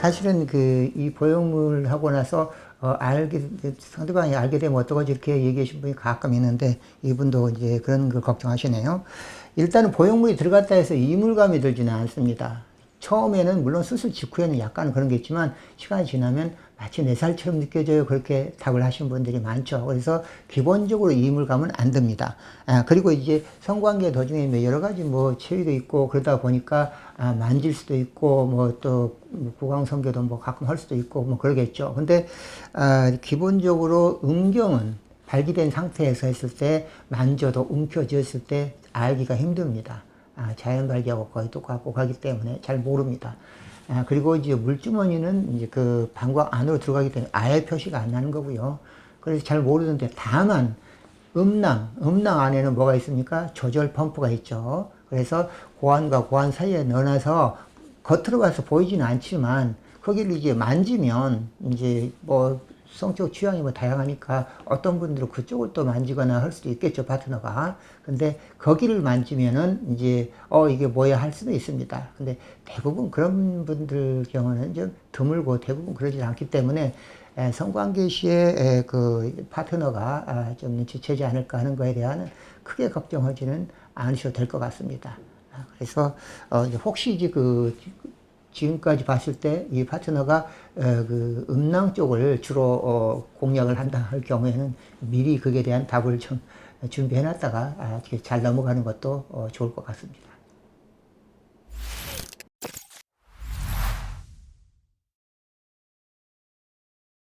사실은 그 이 보형물 하고 나서 어, 알게 상대방이 알게 되면 어떡하지 이렇게 얘기하신 분이 가끔 있는데 이분도 이제 그런 걸 걱정하시네요. 일단은 보형물이 들어갔다 해서 이물감이 들지는 않습니다. 처음에는 물론 수술 직후에는 약간 그런 게 있지만 시간이 지나면 마치 내 살처럼 느껴져요. 그렇게 답을 하신 분들이 많죠. 그래서 기본적으로 이물감은 안 듭니다. 아, 그리고 이제 성관계 도중에 뭐 여러 가지 뭐 체위도 있고 그러다 보니까 아, 만질 수도 있고 뭐 또 구강성교도 뭐 가끔 할 수도 있고 뭐 그러겠죠. 근데 아, 기본적으로 음경은 발기된 상태에서 했을 때 만져도 움켜쥐었을 때 알기가 힘듭니다. 아, 자연 발기하고 거의 똑같고 가기 때문에 잘 모릅니다. 아, 그리고 이제 물주머니는 이제 그 방광 안으로 들어가기 때문에 아예 표시가 안 나는 거고요. 그래서 잘 모르는데 다만 음낭, 음낭 안에는 뭐가 있습니까? 조절 펌프가 있죠. 그래서 고환과 고환 사이에 넣어놔서 겉으로 가서 보이지는 않지만 거기를 이제 만지면 이제 뭐 성적 취향이 뭐 다양하니까 어떤 분들은 그쪽을 또 만지거나 할 수도 있겠죠 파트너가. 근데 거기를 만지면은 이제 어 이게 뭐야 할 수도 있습니다. 근데 대부분 그런 분들 경우는 좀 드물고 대부분 그러지 않기 때문에 에, 성관계 시에 에, 그 파트너가 아, 좀 눈치채지 않을까 하는 거에 대한 크게 걱정하지는 않으셔도 될 것 같습니다. 아, 그래서 어 이제 혹시 이제 그 지금까지 봤을 때 이 파트너가 어, 그 음낭 쪽을 주로 어, 공략을 한다 할 경우에는 미리 그에 대한 답을 좀 준비해 놨다가 아, 잘 넘어가는 것도 어, 좋을 것 같습니다.